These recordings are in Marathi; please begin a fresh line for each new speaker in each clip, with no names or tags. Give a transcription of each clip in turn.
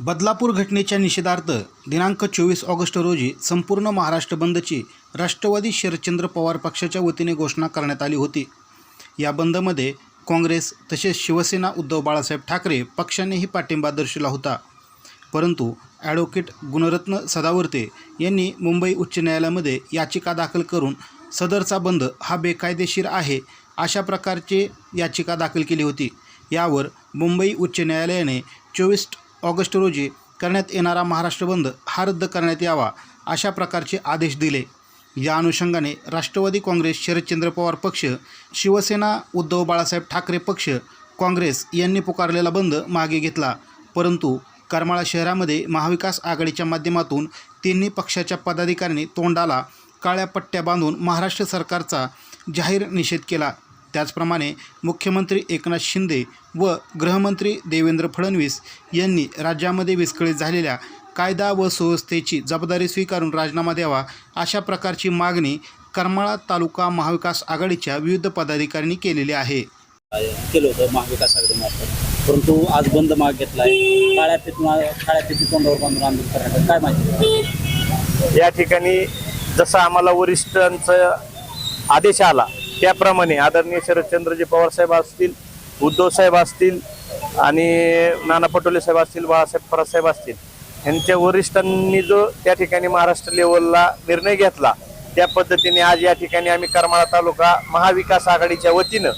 बदलापूर घटनेच्या निषेधार्थ दिनांक चोवीस ऑगस्ट रोजी संपूर्ण महाराष्ट्र बंदची राष्ट्रवादी शरदचंद्र पवार पक्षाच्या वतीने घोषणा करण्यात आली होती. या बंदमध्ये काँग्रेस तसेच शिवसेना उद्धव बाळासाहेब ठाकरे पक्षानेही पाठिंबा दर्शवला होता. परंतु ॲडव्होकेट गुणरत्न सदावर्ते यांनी मुंबई उच्च न्यायालयामध्ये याचिका दाखल करून सदरचा बंद हा बेकायदेशीर आहे अशा प्रकारचे याचिका दाखल केली होती. यावर मुंबई उच्च न्यायालयाने चोवीस ऑगस्ट रोजी करण्यात येणारा महाराष्ट्र बंद हा रद्द करण्यात यावा अशा प्रकारचे आदेश दिले. या अनुषंगाने राष्ट्रवादी काँग्रेस शरदचंद्र पवार पक्ष शिवसेना उद्धव बाळासाहेब ठाकरे पक्ष काँग्रेस यांनी पुकारलेला बंद मागे घेतला. परंतु करमाळा शहरामध्ये महाविकास आघाडीच्या माध्यमातून तिन्ही पक्षाच्या पदाधिकाऱ्यांनी तोंडाला काळ्या पट्ट्या बांधून महाराष्ट्र सरकारचा जाहीर निषेध केला. त्याचप्रमाणे मुख्यमंत्री एकनाथ शिंदे व गृहमंत्री देवेंद्र फडणवीस यांनी राज्यामध्ये विस्कळीत झालेल्या कायदा व सुव्यवस्थेची जबाबदारी स्वीकारून राजीनामा द्यावा अशा प्रकारची मागणी करमाळा तालुका महाविकास आघाडीच्या विविध पदाधिकाऱ्यांनी केलेली आहे.
केलं होतं महाविकास आघाडीमार्फत परंतु आज बंद माग घेतला आहे काळ्या फित काळ्या तोंडावर बांधून आंदोलन करण्यात काय माहिती?
या ठिकाणी जसा आम्हाला वरिष्ठांचा आदेश आला त्याप्रमाणे आदरणीय शरदचंद्रजी पवार साहेब असतील उद्धव साहेब असतील आणि नाना पटोले साहेब असतील बाळासाहेब फरासाहेब साहेब असतील यांच्या वरिष्ठांनी जो त्या ठिकाणी महाराष्ट्र लेवलला निर्णय घेतला त्या पद्धतीने आज या ठिकाणी आम्ही करमाळा तालुका महाविकास आघाडीच्या वतीनं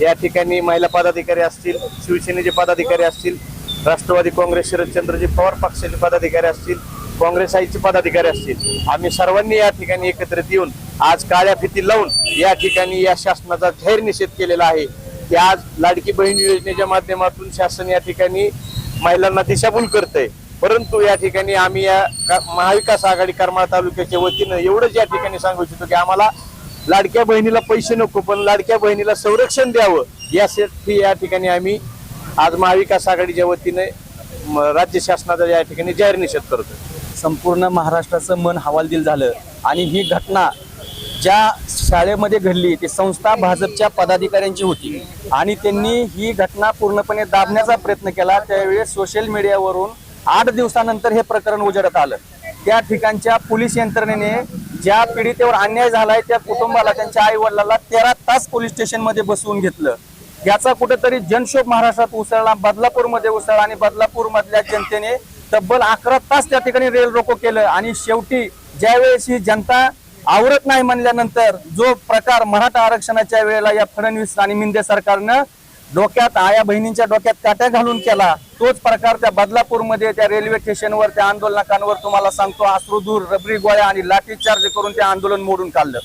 या ठिकाणी महिला पदाधिकारी असतील शिवसेनेचे पदाधिकारी असतील राष्ट्रवादी काँग्रेस शरदचंद्रजी पवार पक्षाचे पदाधिकारी असतील काँग्रेस आईचे पदाधिकारी असतील आम्ही सर्वांनी या ठिकाणी एकत्रित येऊन आज काळ्या फिती लावून या ठिकाणी या शासनाचा जाहीर निषेध केलेला आहे. की आज लाडकी बहीण योजनेच्या माध्यमातून शासन या ठिकाणी महिलांना दिशाभूल करतंय. परंतु या ठिकाणी आम्ही या का- महाविकास आघाडी करमाळा तालुक्याच्या वतीनं एवढंच या ठिकाणी सांगू इच्छितो की आम्हाला लाडक्या बहिणीला पैसे नको पण लाडक्या बहिणीला संरक्षण द्यावं यासाठी या ठिकाणी आम्ही आज महाविकास आघाडीच्या वतीने म, राज्य शासनाचा या ठिकाणी जाहीर निषेध करतो
संपूर्ण महाराष्ट्राचं मन हवालदिल झालं आणि ही घटना ज्या शाळेमध्ये घडली ती संस्था भाजपच्या पदाधिकाऱ्यांची होती. आणि त्यांनी ही घटना पूर्णपणे दाबण्याचा प्रयत्न केला. त्यावेळी सोशल मीडियावरून आठ दिवसानंतर हे प्रकरण उजेडत आलं. त्या ठिकाणच्या पोलीस यंत्रणेने ज्या पीडितेवर अन्याय झालाय त्या कुटुंबाला त्यांच्या आई वडिलाला तेरा तास पोलीस स्टेशनमध्ये बसवून घेतलं. याचा कुठेतरी जनशोभ महाराष्ट्रात उसळला बदलापूरमध्ये उसळला आणि बदलापूर मधल्या जनतेने तब्बल अकरा तास त्या ठिकाणी रेल रोको केलं. आणि शेवटी ज्यावेळेस ही जनता आवरत नाही म्हणल्यानंतर जो प्रकार मराठा आरक्षणाच्या वेळेला या फडणवीस आणि मिंदे सरकारनं डोक्यात आया बहिणींच्या डोक्यात काट्या घालून केला तोच प्रकार त्या बदलापूरमध्ये त्या रेल्वे स्टेशनवर त्या आंदोलनाकांवर तुम्हाला सांगतो आश्रुधूर रबरी गोळ्या आणि लाठीचार्ज करून ते आंदोलन मोडून काढलं.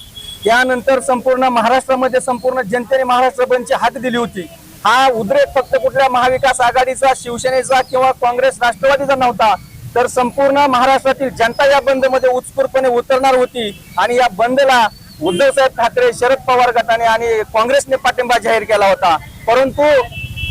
त्यानंतर संपूर्ण महाराष्ट्रामध्ये संपूर्ण जनतेने महाराष्ट्र बंदची हात दिली होती. हा उद्रेक फक्त कुठल्या महाविकास आघाडीचा शिवसेनेचा किंवा काँग्रेस राष्ट्रवादीचा नव्हता. तर संपूर्ण महाराष्ट्रातील जनता या बंदमध्ये उत्स्फूर्तपणे उतरणार होती. आणि या बंदला उद्धव साहेब ठाकरे शरद पवार गटाने आणि काँग्रेसने पाठिंबा जाहीर केला होता. परंतु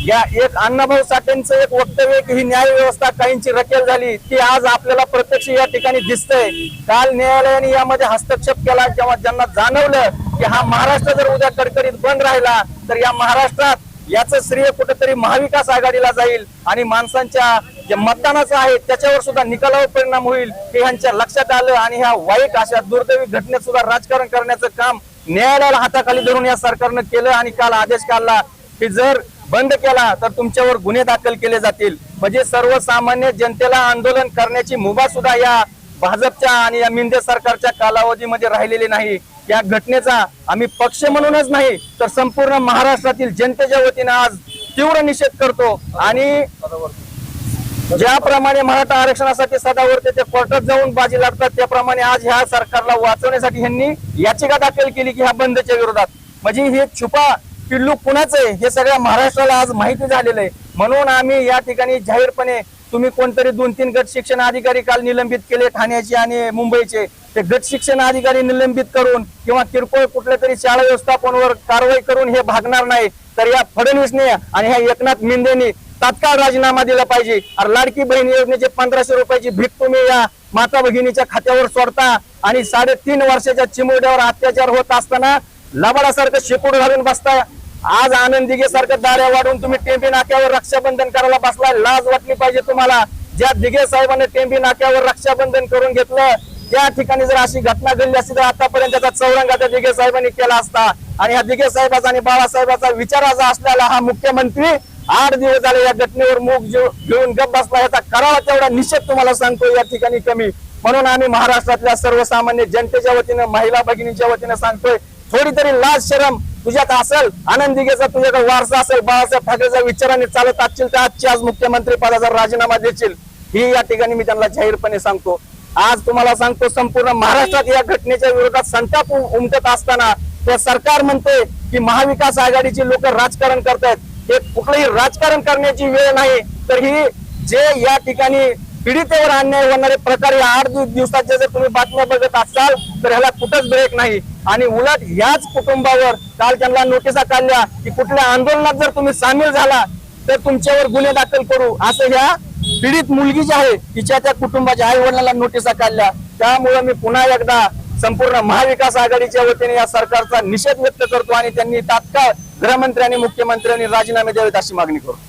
या एक अण्णाभाऊ साठेंचं एक वक्तव्य की ही न्याय व्यवस्था काहींची रकेल झाली ती आज आपल्याला प्रत्यक्ष या ठिकाणी दिसतंय. काल न्यायालयाने यामध्ये हस्तक्षेप केला जेव्हा ज्यांना जाणवलं की हा महाराष्ट्र जर उद्या कडकडीत बंद राहिला तर या महाराष्ट्रात याचं श्रेय कुठेतरी महाविकास आघाडीला जाईल आणि माणसांच्या जे मतदानाचं आहे त्याच्यावर सुद्धा निकालावर परिणाम होईल हे यांच्या लक्षात आलं आणि ह्या वाईट अशा दुर्दैवी घटनेत सुद्धा राजकारण करण्याचं काम न्यायालयाला हाताखाली धरून या सरकारनं केलं आणि काल आदेश काढला की जर बंद केला तर तुमच्यावर गुन्हे दाखल केले जातील. म्हणजे सर्वसामान्य जनतेला आंदोलन करण्याची मुभा सुद्धा या भाजपच्या आणि या मिंदे सरकारच्या कालावधीमध्ये राहिलेली नाही. या घटनेचा आम्ही पक्ष म्हणूनच नाही तर संपूर्ण महाराष्ट्रातील जनतेच्या वतीने आज तीव्र निषेध करतो. आणि ज्याप्रमाणे मराठा आरक्षणासाठी सदावरते ते कोर्टात जाऊन बाजी लागतात त्याप्रमाणे आज ह्या सरकारला वाचवण्यासाठी ह्यांनी याचिका दाखल केली की ह्या बंदच्या विरोधात. म्हणजे हे छुपा पिल्लू कुणाचं आहे? हे सगळ्या महाराष्ट्राला आज माहिती झालेलं आहे. म्हणून आम्ही या ठिकाणी जाहीरपणे तुम्ही कोणतरी दोन तीन गट शिक्षण अधिकारी काल निलंबित केले ठाण्याचे आणि मुंबईचे. ते गट शिक्षण अधिकारी निलंबित करून किंवा किरकोळ कुठल्या तरी शाळा व्यवस्थापनावर कारवाई करून हे भागणार नाही तर या फडणवीसने आणि ह्या एकनाथ मिंदेने तात्काळ राजीनामा दिला पाहिजे. अरे लाडकी बहीण योजनेचे पंधराशे रुपयाची भीक तुम्ही या माता भगिनीच्या खात्यावर सोडता आणि साडेतीन वर्षाच्या चिमुरड्यावर अत्याचार होत असताना लबाडासारखं शेपूट घालून बसता. आज आनंद दिघे सारखं दाऱ्या वाढून तुम्ही टेंबी नाक्यावर रक्षाबंधन करायला बसला लाज वाटली पाहिजे तुम्हाला. ज्या दिघे साहेबांनी टेंबी नाक्यावर रक्षाबंधन करून घेतलं त्या ठिकाणी जर अशी घटना घडली असती तर आतापर्यंत त्याचा चौरंगा त्या दिघे साहेबांनी केला असता. आणि ह्या दिघे साहेबाचा आणि बाळासाहेबाचा विचाराचा असलेला हा मुख्यमंत्री आठ दिवस झाले या घटनेवर मूग घेऊन गप बसला. याचा करावा तेवढा निषेध तुम्हाला सांगतो या ठिकाणी कमी. म्हणून आम्ही महाराष्ट्रातल्या सर्वसामान्य जनतेच्या वतीनं महिला भगिनीच्या वतीनं सांगतोय थोडी तरी लाज शरम. तुझ्यात असेल आनंद दिघेचा तुझ्याकडे वारसा असेल बाळासाहेब ठाकरेच्या विचाराने चालत असतील तर आजची आज मुख्यमंत्री पदाचा राजीनामा देशील. ही या ठिकाणी मी त्यांना जाहीरपणे सांगतो. आज तुम्हाला सांगतो संपूर्ण महाराष्ट्रात या घटनेच्या विरोधात संताप उमटत असताना ते सरकार म्हणते की महाविकास आघाडीची लोक राजकारण करतायत. हे कुठलंही राजकारण करण्याची वेळ नाही. तर ही जे या ठिकाणी पीडितेवर अन्याय होणारे प्रकार या आठ दिवसाच्या जर तुम्ही बातम्या बघत असाल तर ह्याला कुठंच ब्रेक नाही. आणि उलट याच कुटुंबावर काल त्यांना नोटिसा काढल्या की कुठल्या आंदोलनात जर तुम्ही सामील झाला तर तुमच्यावर गुन्हे दाखल करू असं ह्या पीडित मुलगी जी आहे तिच्या त्या कुटुंबाच्या आई वडिलांना नोटिसा काढल्या त्यामुळे मी पुन्हा एकदा संपूर्ण महाविकास आघाडीच्या वतीने या सरकारचा निषेध व्यक्त करतो आणि त्यांनी तात्काळ गृहमंत्री आणि मुख्यमंत्र्यांनी राजीनामे द्यावेत अशी मागणी करतो